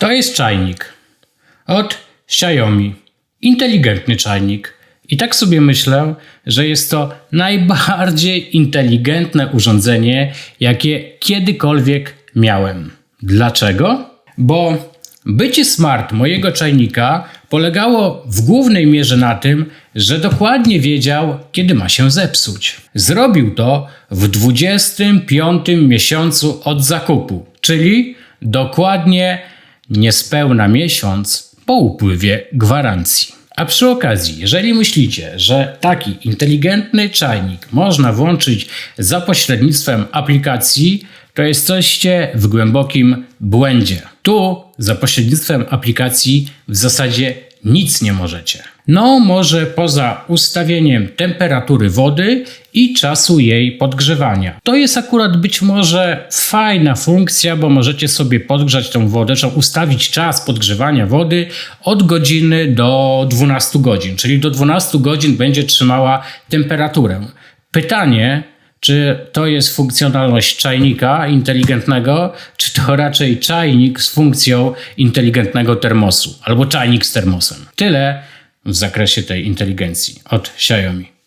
To jest czajnik od Xiaomi. Inteligentny czajnik. I tak sobie myślę, że jest to najbardziej inteligentne urządzenie, jakie kiedykolwiek miałem. Dlaczego? Bo bycie smart mojego czajnika polegało w głównej mierze na tym, że dokładnie wiedział, kiedy ma się zepsuć. Zrobił to w 25 miesiącu od zakupu, czyli dokładnie niespełna miesiąc po upływie gwarancji. A przy okazji, jeżeli myślicie, że taki inteligentny czajnik można włączyć za pośrednictwem aplikacji, to jesteście w głębokim błędzie. Tu za pośrednictwem aplikacji w zasadzie nic nie możecie. No, może poza ustawieniem temperatury wody i czasu jej podgrzewania. To jest akurat być może fajna funkcja, bo możecie sobie podgrzać tą wodę, czy ustawić czas podgrzewania wody od godziny do 12 godzin, czyli do 12 godzin będzie trzymała temperaturę. Pytanie, czy to jest funkcjonalność czajnika inteligentnego, czy to raczej czajnik z funkcją inteligentnego termosu, albo czajnik z termosem. Tyle w zakresie tej inteligencji od Xiaomi.